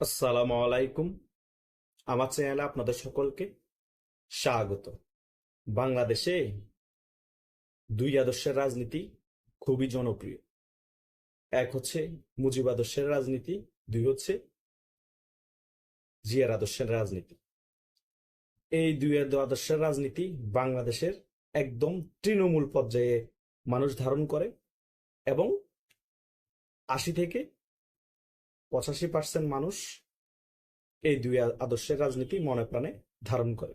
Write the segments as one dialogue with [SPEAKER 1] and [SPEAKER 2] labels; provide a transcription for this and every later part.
[SPEAKER 1] আসসালামু আলাইকুম। আমার চ্যানেলে আপনাদের সকলকে স্বাগত। বাংলাদেশে দুই আদর্শের রাজনীতি খুবই জনপ্রিয়। এক হচ্ছে মুজিব আদর্শের রাজনীতি, দুই হচ্ছে জিয়ার আদর্শের রাজনীতি। এই দুই আদর্শের রাজনীতি বাংলাদেশের একদম তৃণমূল পর্যায়ে মানুষ ধারণ করে এবং আশি থেকে পঁচাশি পার্সেন্ট মানুষ এই দুই আদর্শের রাজনীতি মনে প্রাণে ধারণ করে।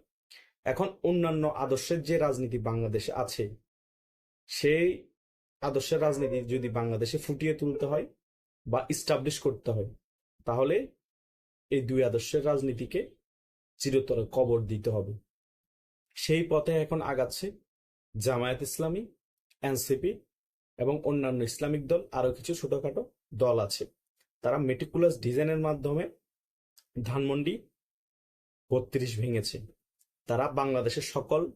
[SPEAKER 1] এখন অন্যান্য আদর্শের যে রাজনীতি বাংলাদেশে আছে, সেই আদর্শের রাজনীতি যদি বাংলাদেশে ফুটিয়ে তুলতে হয় বা ইস্টাবলিশ করতে হয়, তাহলে এই দুই আদর্শের রাজনীতিকে চিরতরে কবর দিতে হবে। সেই পথে এখন আগাচ্ছে জামায়াত ইসলামী, এনসিপি এবং অন্যান্য ইসলামিক দল, আরও কিছু ছোটখাটো দল আছে। তারা মেটিকুলাস ডিজাইনের মাধ্যমে ধানমন্ডি বত্রিশ ভেঙেছে। তারা বাংলাদেশের সকল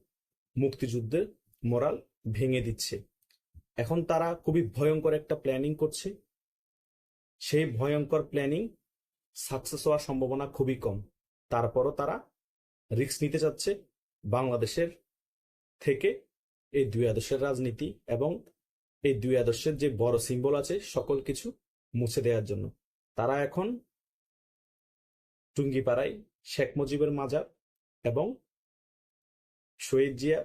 [SPEAKER 1] মুক্তিযুদ্ধের মোরাল ভেঙে দিচ্ছে। এখন তারা খুবই ভয়ঙ্কর একটা প্ল্যানিং করছে। সেই ভয়ঙ্কর প্ল্যানিং সাকসেস হওয়ার সম্ভাবনা খুবই কম। তারপরও তারা রিস্ক নিতে চাচ্ছে বাংলাদেশের থেকে এই দুই আদর্শের রাজনীতি এবং এই দুই আদর্শের যে বড় সিম্বল আছে সকল কিছু মুছে দেওয়ার জন্য। তারা এখন টুঙ্গিপাড়ায় শেখ মুজিবের মাজার এবং শহীদ জিয়া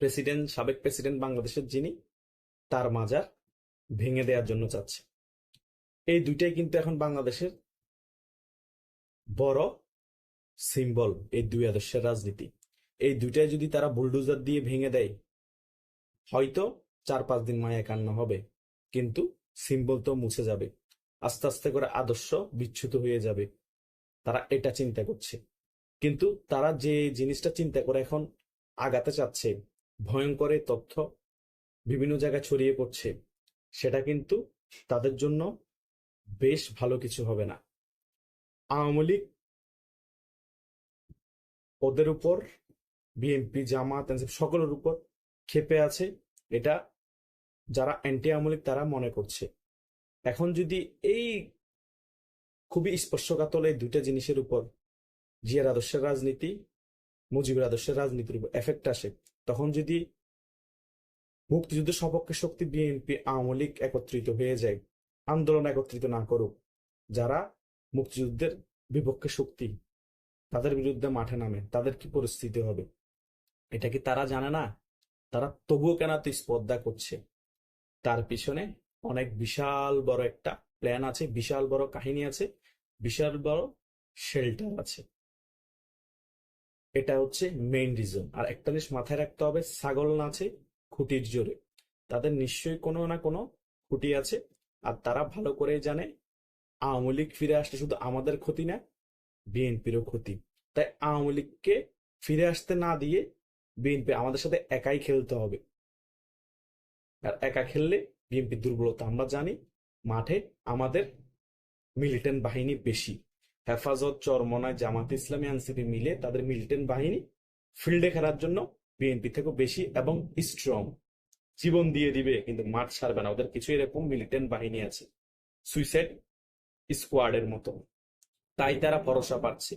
[SPEAKER 1] প্রেসিডেন্ট, সাবেক প্রেসিডেন্ট বাংলাদেশের যিনি, তার মাজার ভেঙে দেওয়ার জন্য চাচ্ছে। এই দুইটাই কিন্তু এখন বাংলাদেশের বড় সিম্বল এই দুই আদর্শের রাজনীতি। এই দুইটাই যদি তারা বুলডোজার দিয়ে ভেঙে দেয়, হয়তো চার পাঁচ দিন মায়া কান্না হবে, কিন্তু সিম্বল তো মুছে যাবে। আস্তে আস্তে করে আদর্শ বিচ্যুত হয়ে যাবে। তারা এটা চিন্তা করছে। কিন্তু তারা যে জিনিসটা চিন্তা করে এখন আগাতে চাচ্ছে, ভয়ঙ্কর তথ্য বিভিন্ন জায়গায় ছড়িয়ে পড়ছে, সেটা কিন্তু তাদের জন্য বেশ ভালো কিছু হবে না। আওয়ামী লীগ ওদের উপর, বিএনপি, জামাত সকলের উপর ক্ষেপে আছে। এটা যারা অ্যান্টি আওয়ামী লীগ তারা মনে করছে। এখন যদি এই খুবই স্পর্শকাতর এই দুইটা জিনিসের উপর জিয়ার আদর্শের রাজনীতি, মুজিবের আদর্শের রাজনীতির উপর এফেক্ট আসে, তখন যদি মুক্তিযুদ্ধের সপক্ষে শক্তি বিএনপি আওয়ামী লীগ একত্রিত হয়ে যায়, আন্দোলন একত্রিত না করুক, যারা মুক্তিযুদ্ধের বিপক্ষে শক্তি, তাদের বিরুদ্ধে মাঠে নামে, তাদের কি পরিস্থিতি হবে? এটা কি তারা জানে না? তারা তবুও কেন তো স্পর্ধা করছে? তার পিছনে অনেক বিশাল বড় একটা প্ল্যান আছে, বিশাল বড় কাহিনী আছে, বিশাল বড় শেল্টার আছে। এটা হচ্ছে মেইন রিজন। আর একটা জিনিস মাথায় রাখতে হবে, ছাগল নাচে খুঁটির জোরে। তাদের নিশ্চয়ই কোনো না কোনো খুঁটি আছে, আর তারা ভালো করে জানে, আওয়ামী লীগ ফিরে আসলে শুধু আমাদের ক্ষতি না, বিএনপিরও ক্ষতি। তাই আওয়ামী লীগকে ফিরে আসতে না দিয়ে বিএনপি আমাদের সাথে একাই খেলতে হবে। আর একা খেললে বিএনপি দুর্বলতা আমরা জানি, মাঠে আমাদের মিলিটেন্ট বাহিনী বেশি। হেফাজত, চরমনায় জামাত ইসলামী, এনসিপি মিলে তাদের মিলিটেন্ট বাহিনী ফিল্ডে খেলার জন্য বিএনপি থেকেও বেশি এবং স্ট্রং জীবন দিয়ে দিবে, কিন্তু মাঠ ছাড়বে না, ওদের কিছু এরকম মিলিটেন্ট বাহিনী আছে। সুইসাইড স্কোয়াডের মতো। তাই তারা ভরসা পাচ্ছে।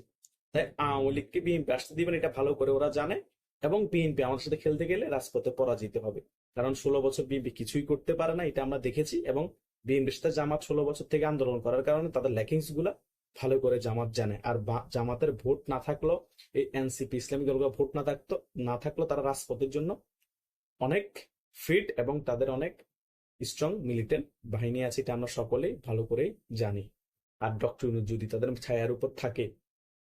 [SPEAKER 1] তাই আওয়ামী লীগকে বিএনপি আসতে দিবেন এটা ভালো করে ওরা জানে। এবং বিএনপি আমার সাথে খেলতে গেলে রাজপথে পরাজিত হবে। কারণ ষোলো বছর বিএনপি কিছুই করতে পারে না, এটা আমরা দেখেছি এবং বিএনপির সাথে জামাত ষোলো বছর থেকে আন্দোলন করার কারণে তাদের ল্যাকিংসগুলা ভালো করে জামাত জানে। আর জামাতের ভোট না থাকলেও এই এনসিপি ইসলামিক দলগুলো ভোট না থাকতো, না থাকলেও তারা রাজপথের জন্য অনেক ফিট এবং তাদের অনেক স্ট্রং মিলিটেন্ট বাহিনী আছে, এটা আমরা সকলেই ভালো করেই জানি। আর ডক্টর ইউনুস যদি তাদের ছায়ার উপর থাকে,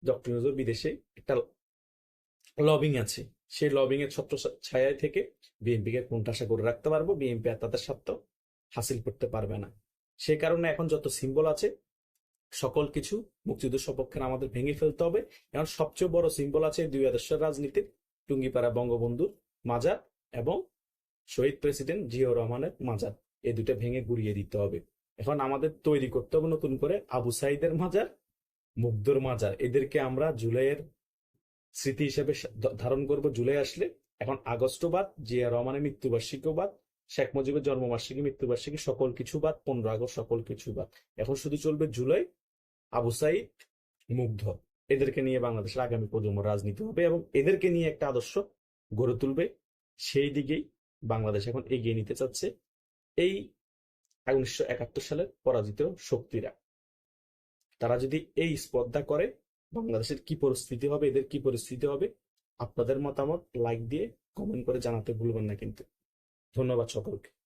[SPEAKER 1] ডক্টর ইউনুসের বিদেশে একটা লবিং আছে। সেই লবিং এর ছত্র ছায়ায় থেকে বিএনপি কে কোণঠাসা করে রাখতে পারব। বিএনপি আর তাদের স্বার্থ হাসিল করতে পারবে না। সে কারণে এখন যত সিম্বল আছে, সকল কিছু মুক্তিযুদ্ধ সপক্ষে আমাদের ভেঙে ফেলতে হবে। এখন সবচেয়ে বড় সিম্বল আছে দুই আদর্শের রাজনীতির, টুঙ্গিপাড়া বঙ্গবন্ধুর মাজার এবং শহীদ প্রেসিডেন্ট জিয়াউর রহমানের মাজার। এই দুটো ভেঙে গুড়িয়ে দিতে হবে। এখন আমাদের তৈরি করতে হবে নতুন করে আবু সাইদের মাজার, মুগ্ধর মাজার। এদেরকে আমরা জুলাইয়ের স্মৃতি হিসেবে ধারণ করব জুলাই আসলে। এখন আগস্ট বাদ, জিয়া রহমানের মৃত্যুবার্ষিকীও বাদ, শেখ মুজিবের জন্মবার্ষিকী, মৃত্যুবার্ষিকী, সকল কিছু বাদ, পনেরো আগস্ট সকল কিছু বাদ। এখন শুধু চলবে জুলাই, আবু সাইদ মুগ্ধ। এদেরকে নিয়ে বাংলাদেশের আগামী প্রজন্ম রাজনীতি হবে এবং এদেরকে নিয়ে একটা আদর্শ গড়ে তুলবে। সেই দিকেই বাংলাদেশ এখন এগিয়ে নিতে চাচ্ছে এই উনিশশো একাত্তর সালের পরাজিত শক্তিরা। তারা যদি এই স্পর্ধা করে বাংলাদেশের কি পরিস্থিতি হবে, এদের কি পরিস্থিতি হবে, আপনাদের মতামত লাইক দিয়ে কমেন্ট করে জানাতে ভুলবেন না কিন্তু। ধন্যবাদ সকলকে।